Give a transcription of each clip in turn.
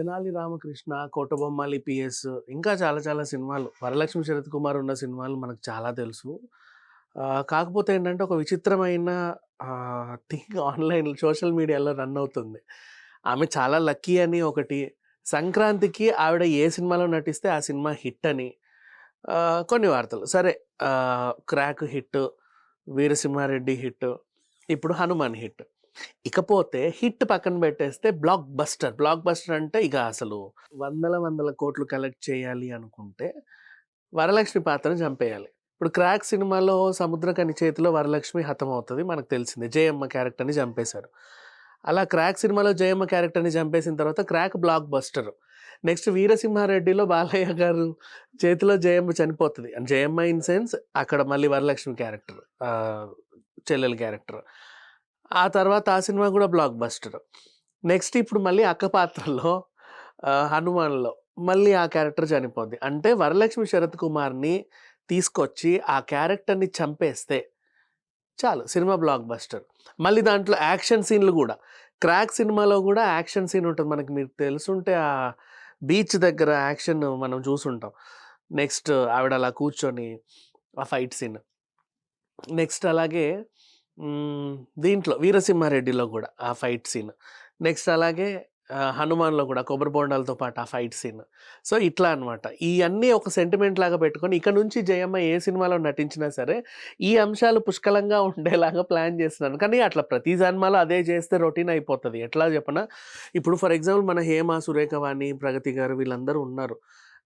Tenali Ramakrishna, Kotabommali PS ఇంకా చాలా చాలా సినిమాలు. వరలక్ష్మి శరత్ కుమార్ ఉన్న సినిమాలు మనకు చాలా తెలుసు. కాకపోతే ఏంటంటే ఒక విచిత్రమైన థింగ్ ఆన్లైన్ సోషల్ మీడియాలో రన్ అవుతుంది. ఆమె చాలా లక్కీ అని ఒకటి, సంక్రాంతికి ఆవిడ ఏ సినిమాలో నటిస్తే ఆ సినిమా హిట్ అని కొన్ని వార్తలు. సరే 'క్రాక్' హిట్, 'వీరసింహారెడ్డి' హిట్, ఇప్పుడు 'హనుమాన్' హిట్. ఇకపోతే హిట్ పక్కన పెట్టేస్తే బ్లాక్ బస్టర్. బ్లాక్ బస్టర్ అంటే ఇక అసలు వందల వందల కోట్లు కలెక్ట్ చేయాలి అనుకుంటే వరలక్ష్మి పాత్రను చంపేయాలి. ఇప్పుడు 'క్రాక్' సినిమాలో సముద్రకని చేతిలో వరలక్ష్మి హతమవుతుంది మనకు తెలిసిందే. జయమ్మ క్యారెక్టర్‌ని చంపేశారు. అలా 'క్రాక్' సినిమాలో జయమ్మ క్యారెక్టర్‌ని చంపేసిన తర్వాత 'క్రాక్' బ్లాక్ బస్టర్. నెక్స్ట్ 'వీరసింహారెడ్డిలో' బాలయ్య గారు చేతిలో జయమ్మ చనిపోతది. జయమ్మ ఇన్ సెన్స్ అక్కడ మళ్ళీ వరలక్ష్మి క్యారెక్టర్. చెల్లెల చెల్లెలు క్యారెక్టర్. ఆ తర్వాత ఆ సినిమా కూడా బ్లాక్ బస్టర్. నెక్స్ట్ ఇప్పుడు మళ్ళీ అక్క పాత్రలో 'హనుమాన్‌లో' మళ్ళీ ఆ క్యారెక్టర్ చనిపోద్ది. అంటే వరలక్ష్మి శరత్ కుమార్‌ని తీసుకొచ్చి ఆ క్యారెక్టర్‌ని చంపేస్తే చాలు సినిమా బ్లాక్ బస్టర్. మళ్ళీ దాంట్లో యాక్షన్ సీన్‌లు కూడా 'క్రాక్' సినిమాలో కూడా యాక్షన్ సీన్ ఉంటుంది మనకి మీకు తెలుసుంటే ఆ బీచ్ దగ్గర యాక్షన్ మనం చూసుంటాం. నెక్స్ట్ ఆవిడ అలా కూర్చొని ఆ ఫైట్ సీన్. నెక్స్ట్ అలాగే దీంట్లో 'వీరసింహారెడ్డిలో' కూడా ఆ ఫైట్ సీన్. నెక్స్ట్ అలాగే 'హనుమాన్‌లో' కూడా కొబ్బరి బొండాలతో పాటు ఆ ఫైట్ సీన్. సో, ఇట్లా అన్నమాట. ఇవన్నీ ఒక సెంటిమెంట్ లాగా పెట్టుకొని ఇక నుంచి జయమ్మ ఏ సినిమాలో నటించినా సరే ఈ అంశాలు పుష్కలంగా ఉండేలాగా ప్లాన్ చేస్తున్నాను. కానీ అట్లా ప్రతి సినిమాలో అదే చేస్తే రొటీన్ అయిపోతుంది ఎట్లా చెప్పనా? ఇప్పుడు ఫర్ ఎగ్జాంపుల్ మన 'హేమ', 'సురేఖవాణి', 'ప్రగతి' గారు వీళ్ళందరూ ఉన్నారు.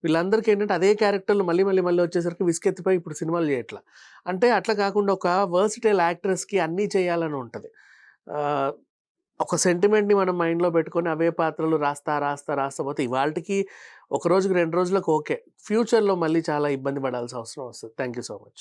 వీళ్ళందరికీ ఏంటంటే అదే క్యారెక్టర్‌లు మళ్ళీ మళ్ళీ మళ్ళీ వచ్చేసరికి విసుకెత్తిపోయి ఇప్పుడు సినిమాలు చేయట్ల. అంటే అట్లా కాకుండా ఒక వర్సిటైల్ యాక్ట్రెస్‌కి అన్నీ చేయాలని ఉంటుంది ఒక సెంటిమెంట్‌ని మనం మైండ్‌లో పెట్టుకొని అవే పాత్రలు రాస్తా, రాస్తా, రాస్తా పోతే ఇవాళకి ఒక రోజుకి రెండు రోజులకు ఓకే. ఫ్యూచర్‌లో మళ్ళీ చాలా ఇబ్బంది పడాల్సిన అవసరం వస్తుంది థ్యాంక్ యూ సో మచ్.